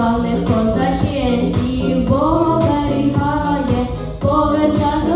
славних козаченьків Бог оберігає, повертати.